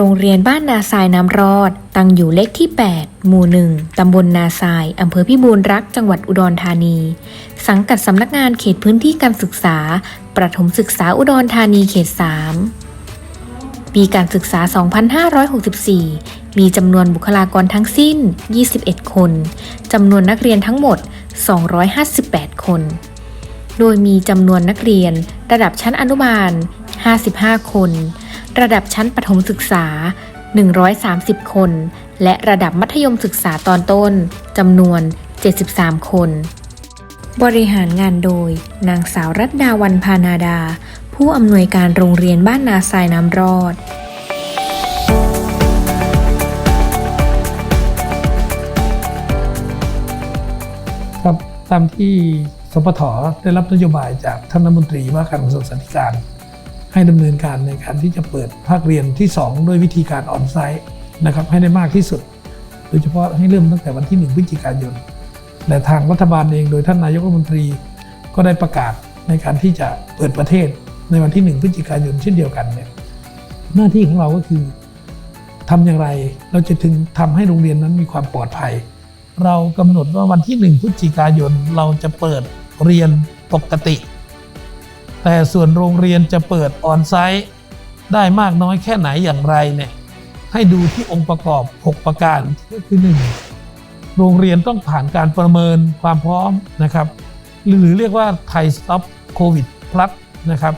โรงเรียนบ้านนาทรายน้ำรอด ตั้งอยู่เลขที่ 8 หมู่1ตำบลนาทรายอำเภอพิบูลรักษ์จังหวัดอุดรธานี สังกัดสำนักงานเขตพื้นที่การศึกษา ประถมศึกษาอุดรธานีเขต 3 ปีการศึกษา 2564 มีจำนวนบุคลากรทั้งสิ้น 21 คน จำนวนนักเรียนทั้งหมด 258 คน โดยมีจำนวนนักเรียนระดับชั้นอนุบาล 55 คน ระดับชั้นประถมศึกษา 130 คน และระดับมัธยมศึกษาตอนต้นจำนวน 73 คน บริหารงานโดย นางสาวรัตดาวันพานาดา ผู้อำนวยการโรงเรียนบ้านนาทรายน้ำรอดครับตามที่สปทได้รับนโยบายจากท่านรัฐมนตรีว่าการกระทรวงศึกษาธิการ ให้ดำเนินการในการที่จะเปิดภาคเรียนที่ 2 ด้วยวิธีการออนไซต์นะครับให้ได้มากที่สุด โดยเฉพาะให้เริ่มตั้งแต่วันที่ 1 พฤศจิกายน และทางรัฐบาลเองโดยท่านนายกรัฐมนตรีก็ได้ประกาศในการที่จะเปิดประเทศในวันที่ 1 พฤศจิกายนเช่นเดียวกันเนี่ยหน้าที่ของเราก็คือทำอย่างไรเราจะถึงทำให้โรงเรียนนั้นมีความปลอดภัย เรากำหนดว่าวันที่ 1 พฤศจิกายนเราจะเปิดเรียนปกติ แต่ส่วนโรงเรียนจะเปิดออนไซต์ ได้มากน้อยแค่ไหนอย่างไรเนี่ยให้ดูที่องค์ประกอบ 6 ประการก็คือ 1. โรงเรียนต้องผ่านการประเมินความพร้อมนะครับ หรือเรียกว่าไทยสต็อปโควิดพลัสนะครับ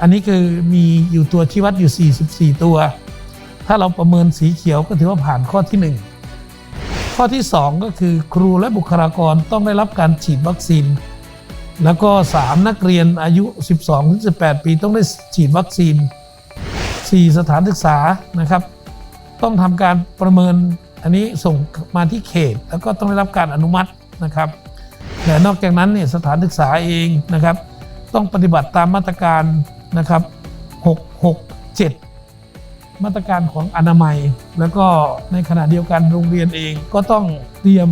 อันนี้คือมีอยู่ตัวชี้วัดอยู่ 44 ตัว ถ้าเราประเมินสีเขียวก็ถือว่าผ่านข้อที่ 1 ข้อที่ 2 ก็คือครูและบุคลากรต้องได้รับการฉีดวัคซีน แล้วก็ 3 นักเรียนอายุ 12-18 ปีต้องได้ฉีดวัคซีน 4 สถานศึกษานะครับ ต้องทำการประเมินอันนี้ส่งมาที่เขต แล้วก็ต้องได้รับการอนุมัตินะครับแต่นอกจากนั้นเนี่ยสถานศึกษาเองนะครับ ต้องปฏิบัติตามมาตรการนะครับ 667 มาตรการของอนามัย แล้วก็ในขณะเดียวกันโรงเรียนเองก็ต้องเตรียม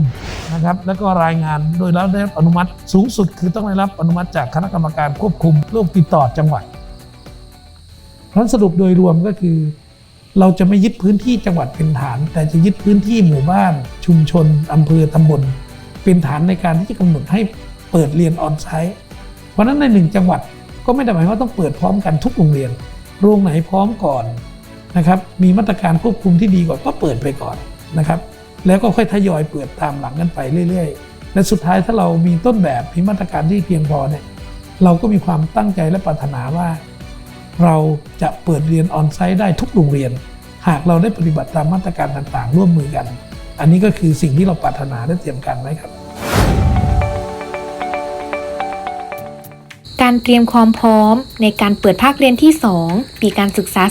นะครับแล้วก็รายงานโดยแล้วได้รับอนุมัติสูงสุดคือต้องได้รับอนุมัติจากคณะกรรมการควบคุมโรคติดต่อจังหวัดเพราะฉะนั้นสรุปโดยรวมก็คือ เราจะไม่ยึดพื้นที่จังหวัดเป็นฐาน แต่จะยึดพื้นที่หมู่บ้าน ชุมชนอำเภอตำบล เป็นฐานในการที่จะกำหนดให้เปิดเรียนออนไซต์เพราะนั้นในหนึ่งจังหวัดก็ไม่ได้หมายว่าต้องเปิดพร้อมกันทุกโรงเรียน โรงไหนพร้อมก่อน นะครับมีมาตรการควบคุมที่ดีกว่าก็เปิดไปก่อนนะครับแล้วก็ค่อยทยอยเปิดตามหลังกันไปเรื่อยๆ และสุดท้ายถ้าเรามีต้นแบบมีมาตรการที่เพียงพอเนี่ยเราก็มีความตั้งใจและปรารถนาว่า เราจะเปิดเรียนออนไซต์ได้ทุกโรงเรียน หากเราได้ปฏิบัติตามมาตรการต่างๆ ร่วมมือกัน อันนี้ก็คือสิ่งที่เราปรารถนาและเตรียมการไว้ครับ การเตรียมความพร้อม ในการเปิดภาคเรียนที่ 2 ปีการศึกษา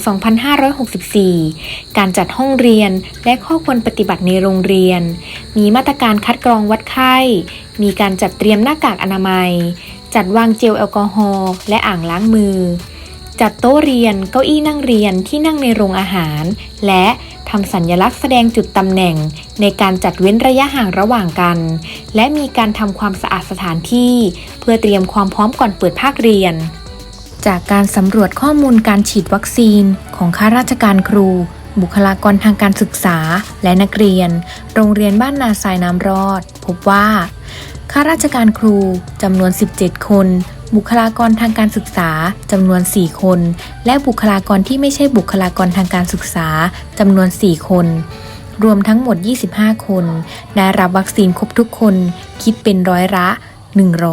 2564 การจัดห้องเรียนและข้อควรปฏิบัติในโรงเรียน มีมาตรการคัดกรองวัดไข้ มีการจัดเตรียมหน้ากากอนามัย จัดวางเจลแอลกอฮอล์และอ่างล้างมือ จัดโต๊ะเรียน เก้าอี้นั่งเรียนที่นั่งในโรงอาหาร และ ทำสัญลักษณ์แสดงจุดตำแหน่งในการจัดเว้นระยะห่างระหว่างกัน และมีการทำความสะอาดสถานที่ เพื่อเตรียมความพร้อมก่อนเปิดภาคเรียน จากการสำรวจข้อมูลการฉีดวัคซีนของข้าราชการครู บุคลากรทางการศึกษา และนักเรียน โรงเรียนบ้านนาทรายน้ำรอด พบว่าข้าราชการครูจำนวน 17 คน บุคลากรทางการศึกษาจำนวน 4 คน และบุคลากรที่ไม่ใช่บุคลากรทางการศึกษาจำนวน 4 คน รวมทั้งหมด 25 คน ได้รับวัคซีนครบทุกคน คิดเป็นร้อยละ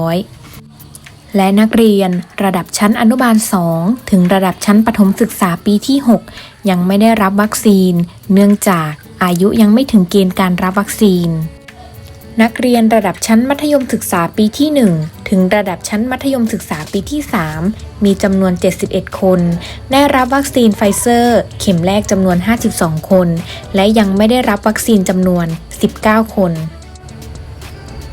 100 และนักเรียนระดับชั้นอนุบาล 2 ถึงระดับชั้นประถมศึกษาปีที่ 6 ยังไม่ได้รับวัคซีน เนื่องจากอายุยังไม่ถึงเกณฑ์การรับวัคซีน นักเรียนระดับชั้นมัธยมศึกษาปีที่ 1 ถึงระดับชั้นมัธยมศึกษาปีที่ 3 มีจำนวน 71 คน ได้รับวัคซีนไฟเซอร์ เข็มแรกจำนวน 52 คน และยังไม่ได้รับวัคซีนจำนวน 19 คน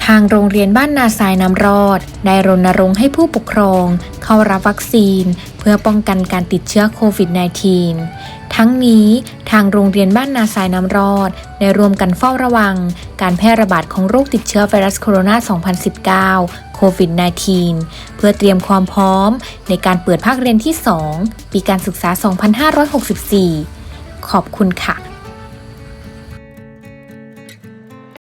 ทางโรงเรียนบ้านนาทรายน้ำรอด ได้รณรงค์ให้ผู้ปกครอง เข้ารับวัคซีน เพื่อป้องกันการติดเชื้อโควิด -19 ทั้งนี้ทางโรงเรียนบ้านนาสายน้ำรอดได้รวมกันเฝ้าระวัง การแพร่ระบาดของโรคติดเชื้อไวรัสโคโรนา 2019 โควิด -19 เพื่อเตรียมความพร้อมในการเปิดภาคเรียนที่ 2 ปีการศึกษา 2564 ขอบคุณค่ะ